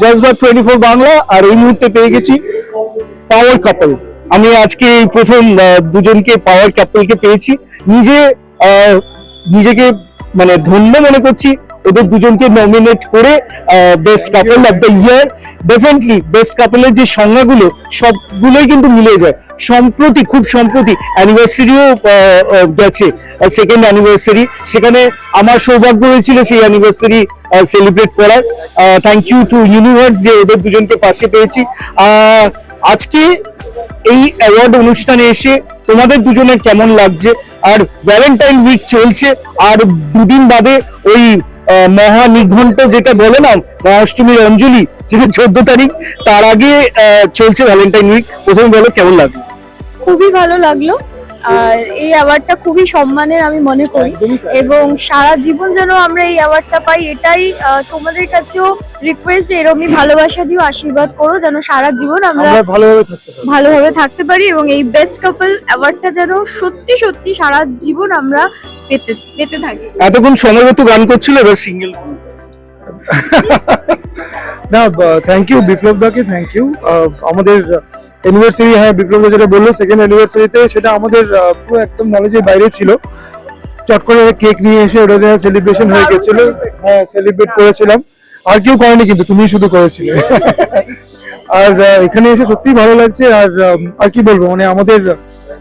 জজবার twenty four Bangla, আর এই মুহূর্তে পেয়ে গেছি পাওয়ার কাপল আমি আজকে এই প্রথম দুজনকে পাওয়ার কাপলকে পেয়েছি। নিজে নিজেকে মানে ধন্য মনে করছি। ওদের দুজনকে নমিনেট করে best couple of the year definitely best কাপলের যে সংজ্ঞাগুলো, সবগুলোই কিন্তু মিলে যায়। সম্প্রতি, খুব সম্প্রতি অ্যানিভার্সারিও গেছে। সেকেন্ড অ্যানিভার্সারি সেখানে আমার সৌভাগ্য হয়েছিল সেই অ্যানিভার্সারি সেলিব্রেট করার। থ্যাংক ইউ টু ইউনিভার্স যে ওদের দুজনকে পাশে পেয়েছি। আজকে এই অ্যাওয়ার্ড অনুষ্ঠানে এসে তোমাদের দুজনের কেমন লাগছে? আর ভ্যালেন্টাইন উইক চলছে। আর দুদিন বাদে ওই মহা নিঘণ্ট যেটা বলে না মহাষ্টমীর অঞ্জলি যেটা চোদ্দ তারিখ তার আগে চলছে ভ্যালেন্টাইন উইক প্রথমে বলো কেমন লাগল? খুবই ভালো লাগল। আর এই অ্যাওয়ার্ডটা খুবই সম্মানের আমি মনে করি। এবং সারা জীবন যেন আমরা এই অ্যাওয়ার্ডটা পাই এটাই তোমাদের কাছেও রিকোয়েস্ট যে এরকমই ভালোবাসা দিও আশীর্বাদ করো যেন সারা জীবন আমরা আমরা ভালোভাবে থাকতে ভালোভাবে থাকতে পারি। এবং এই বেস্ট কাপল অ্যাওয়ার্ডটা যেন সত্যি সত্যি সারা জীবন আমরা পেতে পেতে থাকি। এতক্ষণ সময়মতো গান করছিল এবার সিঙ্গেল না থ্যাংক ইউ বিপ্লব দাকে থ্যাংক ইউ আমাদের অ্যানিভার্সারি হ্যাঁ বিপ্লব দা যেটা বলল সেকেন্ড অ্যানিভার্সারিতে সেটা আমাদের পুরো একদম নলেজের বাইরে ছিল। চট করে কেক নিয়ে এসে ওটা সেলিব্রেশন হয়ে গেছিল। হ্যাঁ সেলিব্রেট করেছিলাম। আর কেউ করেনি কিন্তু তুমি শুধু করেছিলে। আর এখানে এসে সত্যিই ভালো লাগছে। আর আর কি বলব মানে আমাদের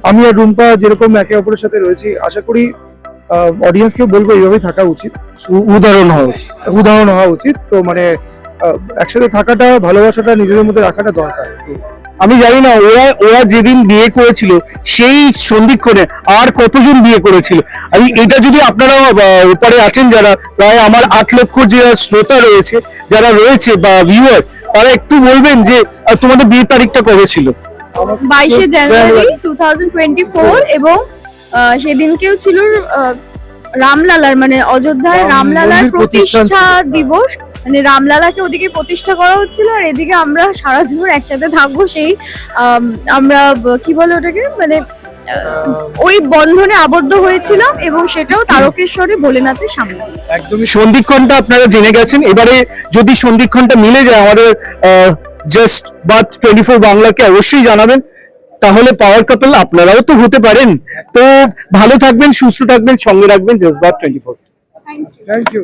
আমি আর রুম্পা যেরকম একে অপরের সাথে রয়েছি আশা করি অডিয়েন্সকেও বলব এইভাবেই থাকা উচিত। উদাহরণ হওয়া উচিত। উদাহরণ হওয়া উচিত। তো মানে একসাথে থাকাটা ভালোবাসাটা নিজেদের মধ্যে রাখাটা দরকার। আমি জানি না ওরা ওরা যেদিন বিয়ে করেছিল সেই সন্ধিক্ষণে আর কতজন বিয়ে করেছিল? আমি এটা যদি আপনারা ওপারে আছেন যারা প্রায় আমার আট লক্ষ যে শ্রোতা রয়েছে যারা রয়েছে বা ভিউয়ার তারা একটু বলবেন যে তোমাদের বিয়ে তারিখটা কবে ছিল? বাইশে জানুয়ারি টু এবং সেদিনকেও ছিল রামলালার মানে অযোধ্যায় রামলালার প্রতিষ্ঠা দিবস। মানে রামলালাকে ওদিকে প্রতিষ্ঠা করা হচ্ছিল আর এদিকে আমরা সারা জীবন একসাথে থাকব সেই আম, আমরা কি বলে ওটাকে? মানে ওই বন্ধনে আবদ্ধ হয়েছিলাম এবং সেটাও তারকেশ্বরে ভোলেনাথের সামনে। একদমই সন্ধিক্ষণটা আপনারা জেনে গেছেন। এবারে যদি সন্ধিক্ষণটা মিলে যায় আমাদের জাস্ট বাথ টোয়েন্টি ফোর বাংলাকে অবশ্যই জানাবেন। তাহলে পাওয়ার কাপল আপনারাও তো হতে পারেন। তো ভালো থাকবেন সুস্থ থাকবেন সঙ্গে রাখবেন। Bath twenty four thank you thank you